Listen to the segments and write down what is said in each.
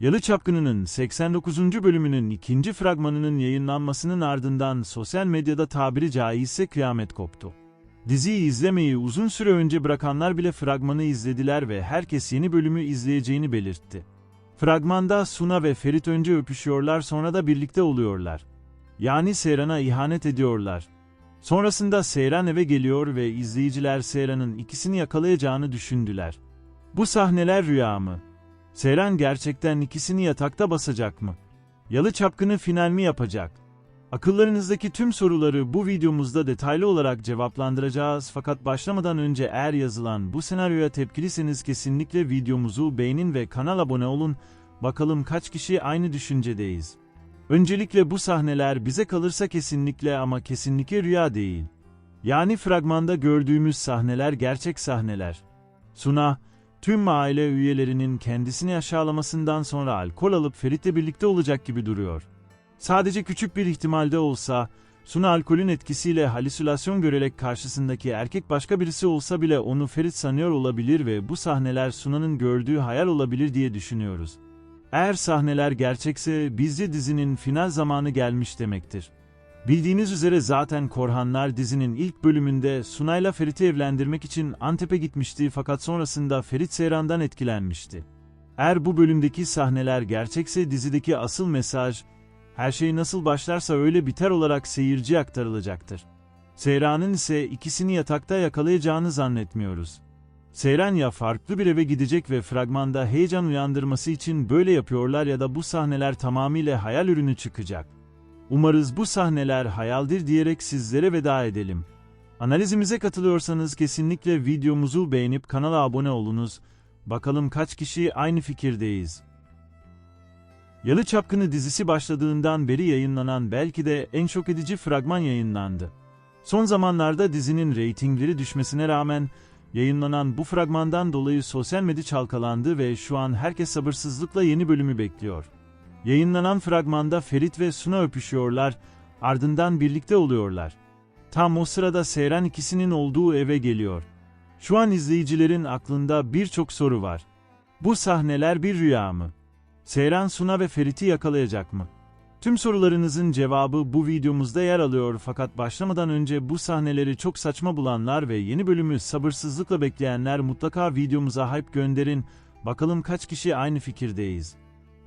Yalı Çapkını'nın 89. bölümünün ikinci fragmanının yayınlanmasının ardından sosyal medyada tabiri caizse kıyamet koptu. Diziyi izlemeyi uzun süre önce bırakanlar bile fragmanı izlediler ve herkes yeni bölümü izleyeceğini belirtti. Fragmanda Suna ve Ferit önce öpüşüyorlar sonra da birlikte oluyorlar. Yani Seyran'a ihanet ediyorlar. Sonrasında Seyran eve geliyor ve izleyiciler Seyran'ın ikisini yakalayacağını düşündüler. Bu sahneler rüya mı? Seyran gerçekten ikisini yatakta basacak mı? Yalı çapkını final mi yapacak? Akıllarınızdaki tüm soruları bu videomuzda detaylı olarak cevaplandıracağız fakat başlamadan önce eğer yazılan bu senaryoya tepkiliseniz kesinlikle videomuzu beğenin ve kanal abone olun. Bakalım kaç kişi aynı düşüncedeyiz. Öncelikle bu sahneler bize kalırsa kesinlikle ama kesinlikle rüya değil. Yani fragmanda gördüğümüz sahneler gerçek sahneler. Suna, tüm aile üyelerinin kendisini aşağılamasından sonra alkol alıp Ferit'le birlikte olacak gibi duruyor. Sadece küçük bir ihtimalde olsa, Suna alkolün etkisiyle halüsinasyon görerek karşısındaki erkek başka birisi olsa bile onu Ferit sanıyor olabilir ve bu sahneler Suna'nın gördüğü hayal olabilir diye düşünüyoruz. Eğer sahneler gerçekse bizce dizinin final zamanı gelmiş demektir. Bildiğiniz üzere zaten Korhanlar dizinin ilk bölümünde Sunay'la Ferit'i evlendirmek için Antep'e gitmişti fakat sonrasında Ferit Seyran'dan etkilenmişti. Eğer bu bölümdeki sahneler gerçekse dizideki asıl mesaj, her şey nasıl başlarsa öyle biter olarak seyirciye aktarılacaktır. Seyran'ın ise ikisini yatakta yakalayacağını zannetmiyoruz. Seyran ya farklı bir eve gidecek ve fragmanda heyecan uyandırması için böyle yapıyorlar ya da bu sahneler tamamıyla hayal ürünü çıkacak. Umarız bu sahneler hayaldir diyerek sizlere veda edelim. Analizimize katılıyorsanız kesinlikle videomuzu beğenip kanala abone olunuz. Bakalım kaç kişi aynı fikirdeyiz. Yalı Çapkını dizisi başladığından beri yayınlanan belki de en şok edici fragman yayınlandı. Son zamanlarda dizinin reytingleri düşmesine rağmen yayınlanan bu fragmandan dolayı sosyal medya çalkalandı ve şu an herkes sabırsızlıkla yeni bölümü bekliyor. Yayınlanan fragmanda Ferit ve Suna öpüşüyorlar, ardından birlikte oluyorlar. Tam o sırada Seyran ikisinin olduğu eve geliyor. Şu an izleyicilerin aklında birçok soru var. Bu sahneler bir rüya mı? Seyran Suna ve Ferit'i yakalayacak mı? Tüm sorularınızın cevabı bu videomuzda yer alıyor fakat başlamadan önce bu sahneleri çok saçma bulanlar ve yeni bölümü sabırsızlıkla bekleyenler mutlaka videomuza hype gönderin, bakalım kaç kişi aynı fikirdeyiz.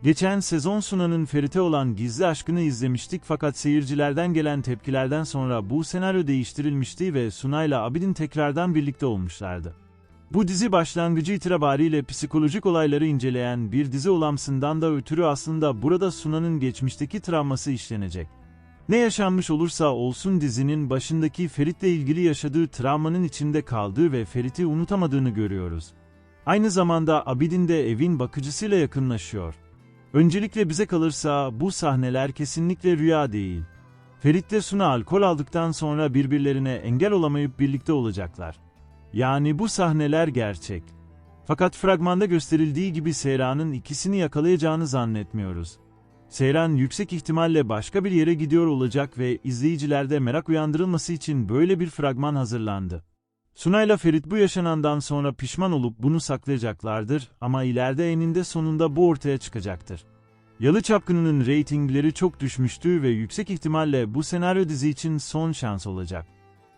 Geçen sezon Suna'nın Ferit'e olan gizli aşkını izlemiştik fakat seyircilerden gelen tepkilerden sonra bu senaryo değiştirilmişti ve Suna ile Abidin tekrardan birlikte olmuşlardı. Bu dizi başlangıcı itibariyle psikolojik olayları inceleyen bir dizi olamsından da ötürü aslında burada Suna'nın geçmişteki travması işlenecek. Ne yaşanmış olursa olsun dizinin başındaki Ferit'le ilgili yaşadığı travmanın içinde kaldığı ve Ferit'i unutamadığını görüyoruz. Aynı zamanda Abidin de evin bakıcısıyla yakınlaşıyor. Öncelikle bize kalırsa bu sahneler kesinlikle rüya değil. Ferit'le Suna alkol aldıktan sonra birbirlerine engel olamayıp birlikte olacaklar. Yani bu sahneler gerçek. Fakat fragmanda gösterildiği gibi Seyran'ın ikisini yakalayacağını zannetmiyoruz. Seyran yüksek ihtimalle başka bir yere gidiyor olacak ve izleyicilerde merak uyandırılması için böyle bir fragman hazırlandı. Sunay'la Ferit bu yaşanandan sonra pişman olup bunu saklayacaklardır ama ileride eninde sonunda bu ortaya çıkacaktır. Yalı Çapkını'nın reytingleri çok düşmüştü ve yüksek ihtimalle bu senaryo dizi için son şans olacak.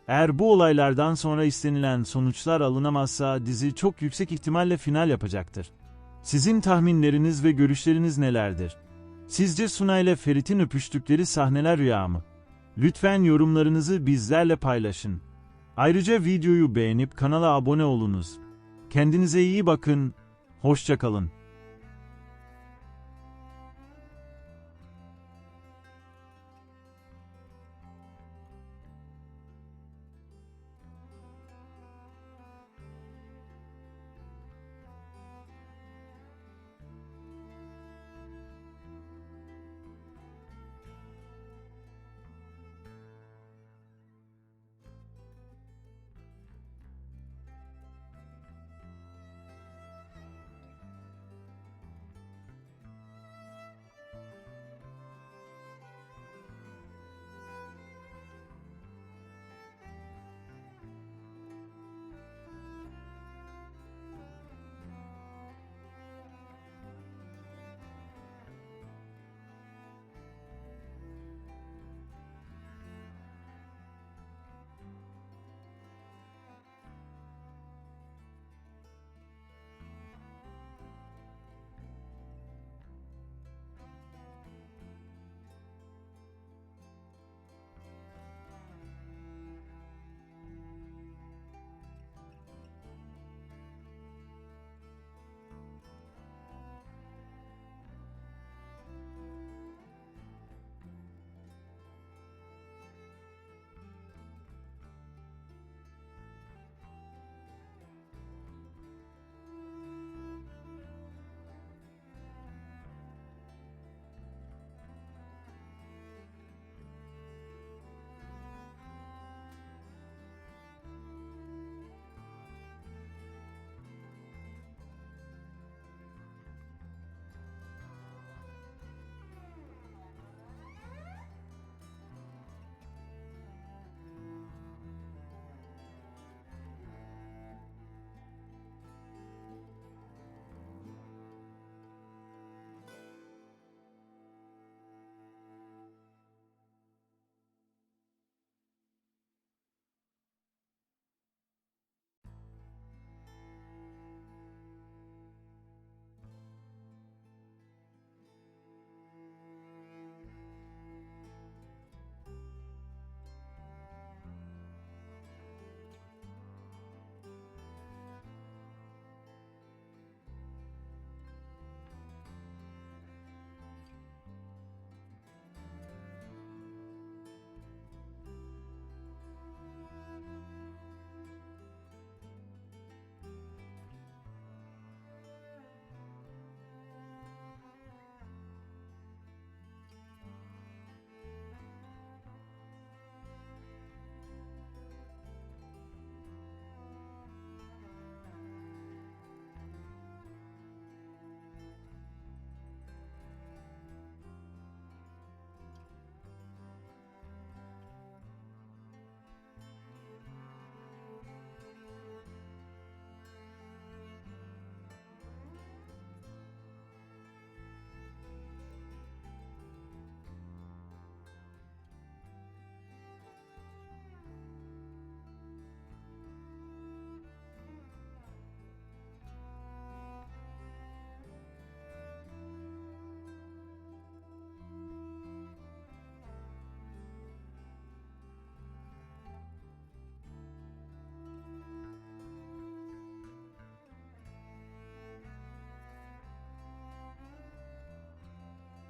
Eğer bu olaylardan sonra istenilen sonuçlar alınamazsa dizi çok yüksek ihtimalle final yapacaktır. Sizin tahminleriniz ve görüşleriniz nelerdir? Sizce Suna ile Ferit'in öpüştükleri sahneler rüya mı? Lütfen yorumlarınızı bizlerle paylaşın. Ayrıca videoyu beğenip kanala abone olunuz. Kendinize iyi bakın, hoşçakalın.